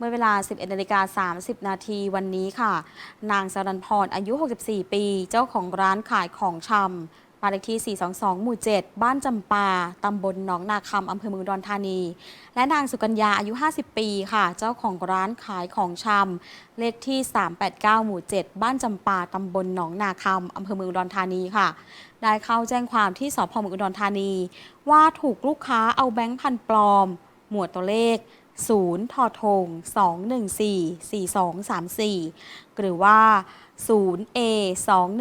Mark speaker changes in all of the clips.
Speaker 1: เมื่อเวลา 11นาฬิกา30 นาทีวันนี้ค่ะ นางสรันพรอายุ 64 ปี เจ้าของร้านขายของชำบ้านเลขที่ 422 หมู่ 7 บ้านจำปา ตำบลหนองนาคำอำเภอเมืองอุดอนธานี และนางสุกัญญาอายุ 50 ปีค่ะ เจ้าของร้านขายของชำเลขที่ 389 หมู่ 7 บ้านจำปา ตำบลหนองนาคำอำเภอเมืองอุดรธานีค่ะได้เข้าแจ้งความที่สพเมืองอุดรธานี ว่าถูกลูกค้าเอาแบงค์พันปลอม หมวดตัวเลข 0ทอทง214 4234 หรือว่า 0A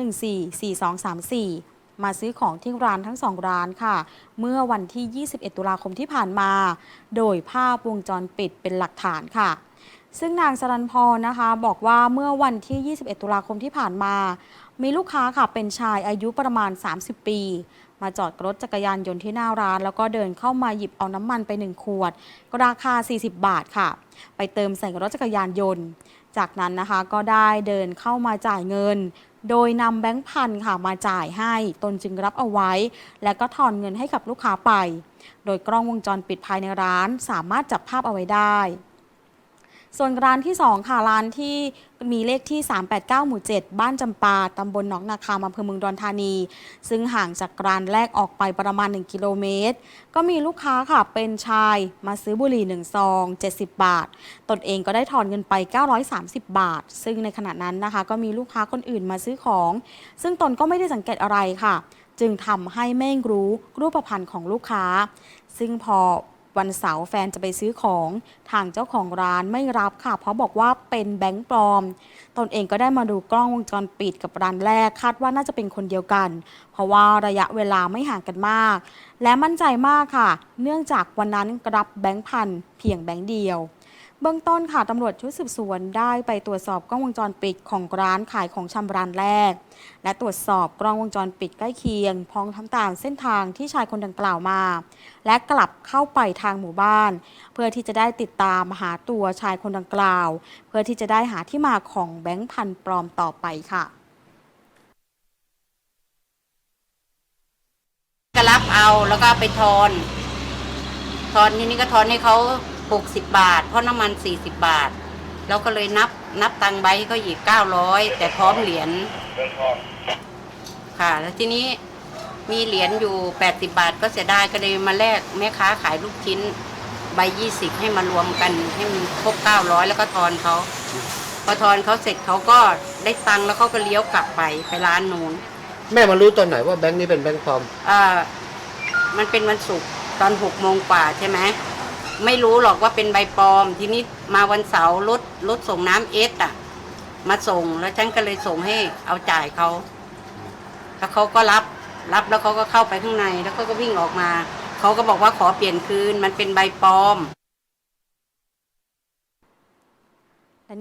Speaker 1: 214 4234 มาซื้อของที่ร้านทั้งสองร้านค่ะ เมื่อวันที่ 21 ตุลาคมที่ผ่านมา โดยภาพวงจรปิดเป็นหลักฐานค่ะ ซึ่งนางสรันพรนะคะ บอกว่าเมื่อวันที่ 21 ตุลาคมที่ผ่านมา มีลูกค้าค่ะเป็นชายอายุประมาณ 30 ปี มาจอดรถจักรยานยนต์ที่หน้าร้าน แล้วก็เดินเข้ามาหยิบเอาน้ำมันไป 1 ขวด ก็ราคา 40 บาทค่ะ ไปเติมใส่รถจักรยานยนต์ จากนั้นนะคะก็ได้เดินเข้ามาจ่ายเงิน โดยนำแบงค์พันค่ะมาจ่ายให้ตนจึงรับเอาไว้ และก็ทอนเงินให้กับลูกค้าไป โดยกล้องวงจรปิดภายในร้านสามารถจับภาพเอาไว้ได้ ส่วนร้านที่ 2 ค่ะร้านที่มีเลขที่ 389 หมู่ 7 บ้านจำปาตำบลหนองนาคามอำเภอเมืองดอนธานี ซึ่งห่างจากร้านแรกออกไปประมาณ 1 กิโลเมตร ก็มีลูกค้าค่ะเป็นชายมาซื้อบุหรี่1ซอง 70 บาท ตนเองก็ได้ถอนเงินไป 930 บาท ซึ่งในขณะนั้นนะคะ ก็มีลูกค้าคนอื่นมาซื้อของ ซึ่งตนก็ไม่ได้สังเกตอะไรค่ะ จึงทำให้ไม่รู้รูปพรรณของลูกค้า ซึ่งพอ วันเสาร์แฟนจะไปซื้อของ ทางเจ้าของร้านไม่รับค่ะ เพราะบอกว่าเป็นแบงค์ปลอม ตนเองก็ได้มาดูกล้องวงจรปิดกับร้านแรกคาดว่าน่าจะเป็นคนเดียวกัน เพราะว่าระยะเวลาไม่ห่างกันมาก และมั่นใจมากค่ะ เนื่องจากวันนั้นรับแบงค์พันเพียงแบงค์เดียว เบื้องต้นค่ะตำรวจชุดสืบสวนได้ไปตรวจสอบกล้องวงจรปิดของร้านขายของชำร้านแรก และตรวจสอบกล้องวงจรปิดใกล้เคียงพร้อมทั้งตามเส้นทางที่ชายคนดังกล่าวมา และกลับเข้าไปทางหมู่บ้าน เพื่อที่จะได้ติดตามหาตัวชายคนดังกล่าว เพื่อที่จะได้หาที่มาของแบงค์พันปลอมต่อไปค่ะ
Speaker 2: ก็รับเอาแล้วก็ไปทอน ทอนทีนี้ก็ทอนให้เขา หกสิบบาท เพราะน้ำมันสี่สิบบาท เราก็เลยนับนับตังค์ใบให้เขาอีกเก้าร้อยแต่พร้อมเหรียญค่ะ แล้วทีนี้มีเหรียญอยู่แปดสิบาทก็เสียดายก็เลยมาแลกแม่ค้าขายลูกชิ้นใบยี่สิบให้มารวมกันให้มันครบเก้าร้อยแล้วก็ทอนเขาพอทอนเขาเสร็จเขาก็ได้ตังค์แล้วเขาก็เลี้ยวกลับไปไปร้านนู้น
Speaker 3: แม่มารู้ตอนไหนว่าแบงค์นี้เป็นแบงค์ปลอม
Speaker 2: อ่ามันเป็นวันศุกร์ตอนหกโมงกว่าใช่ไหม ไม่รู้หรอกว่าเป็นใบปลอม ทีนี้มาวันเสาร์รถรถส่งน้ำเอสอะ มาส่งแล้วฉันก็เลยส่งให้เอาจ่ายเขาแล้วเขาก็รับรับแล้วเขาก็เข้าไปข้างใน แล้วเขาก็วิ่งออกมาเขาก็บอกว่าขอเปลี่ยนคืนมันเป็นใบปลอม